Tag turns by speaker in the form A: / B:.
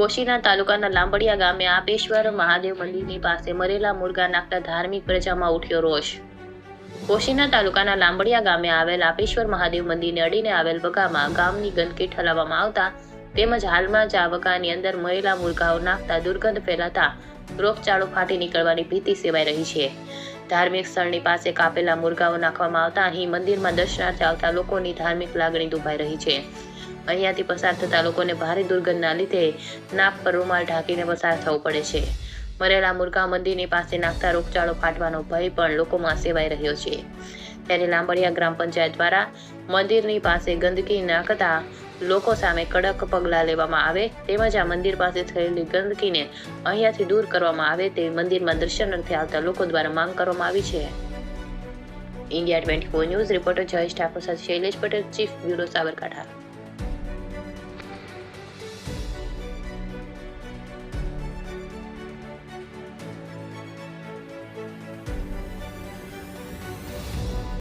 A: કોશીના તાલુકાના લાંબડિયા ગામે આપેશ્વર મહાદેવ મંદિરની પાસે મરેલા મુર્ગા નાખતા ધાર્મિક પ્રજામાં ઉઠ્યો રોષ. કોશીના તાલુકાના લાંબડિયા ગામે આવેલ આપેશ્વર મહાદેવ મંદિરને અડીને આવેલ બગામાં ગામની ગંદકી ઠલાવવામાં આવતા તેમજ હાલમાં જ આ અંદર મરેલા મુર્ગાઓ નાખતા દુર્ગંધ ફેલાતા રોગચાળો ફાટી નીકળવાની ભીતિ સેવાઈ રહી છે. ધાર્મિક સ્થળની પાસે કાપેલા મુર્ગાઓ નાખવામાં આવતા અહીં મંદિરમાં દર્શનાર્થે આવતા લોકોની ધાર્મિક લાગણી દુભાઈ રહી છે. અહીંયાથી પસાર થતા લોકોને ભારે દુર્ગંધના લીધે નાક પર રૂમાલ ઢાંકીને પસાર થવું પડે છે. મરેલા મુર્ગા મંદિરની પાસે નાખતા રોગચાળો ફાટવાનો ભય પણ લોકોમાં સેવાઈ રહ્યો છે. ત્યારે લાંબડિયા ગ્રામ પંચાયત દ્વારા મંદિરની પાસે ગંદકી નાખતા લોકો સામે કડક પગલાં લેવામાં આવે તેમજ આ મંદિર પાસે થયેલી ગંદકીને અહીંયાથી દૂર કરવામાં આવે તે મંદિરમાં દર્શનાર્થે આવતા લોકો દ્વારા માંગ કરવામાં આવી છે. India twenty four news reporter Jayesh Thakor સાથે શૈલેષ પટેલ, ચીફ બ્યુરો સાબરકાંઠા.